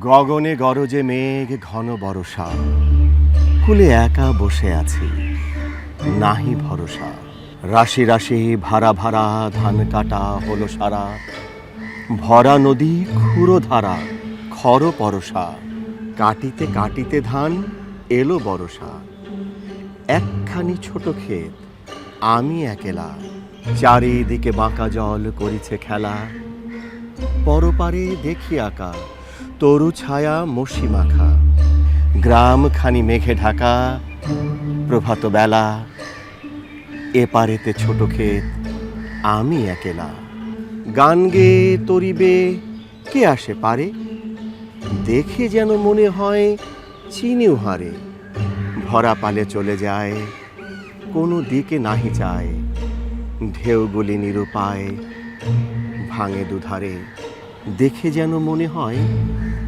গগনে গরজে মেঘ, ঘন বরষা। কুলে একা বসে আছি, নাহি ভরসা। রাশি রাশি ভাড়া ভাড়া, ধান কাটা হলো সারা। ভরা নদী খুঁড়ো ধারা খর পরশা কাটিতে কাটিতে ধান এলো বরষা একখানি ছোট ক্ষেত, আমি একেলা। চারিদিকে বাঁকা জল করিছে খেলা। পরপারে দেখি আঁকা তরু ছায়া মসি মাখা। গ্রাম খানি মেঘে ঢাকা, প্রভাত বেলা। এপারেতে ছোট ক্ষেত, আমি একেলা। গান গে, তরিবে, কে আসে পারে? দেখে যেন মনে হয় চিনিও হারে। ভরা পালে চলে যায়, কোনো দিকে নাহি চায় ঢেউগুলি নিরুপায়, ভাঙে দুধারে। দেখে যেন মনে হয়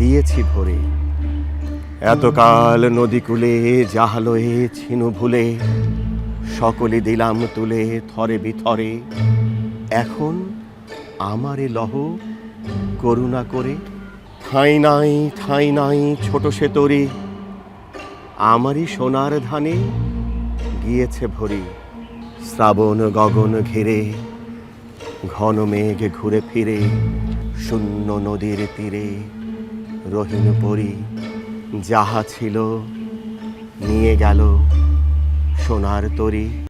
দিয়েছি ভরে। এতকাল নদী কূলে জাহালয়ে ছিনু ভুলে, সকলে দিলাম তুলে থরে বিথরে। এখন আমারে লহ করুণা করে। ঠাঁই নাই ঠাঁই নাই ছোট সে তরি। আমারই সোনার ধানে গিয়েছে ভরি। শ্রাবণ গগন ঘিরে, ঘন মেঘ ঘুরে ফিরে, শূন্য নদীর তীরে। রহিন পরি যাহা ছিল নিয়ে গেল সোনার তরী।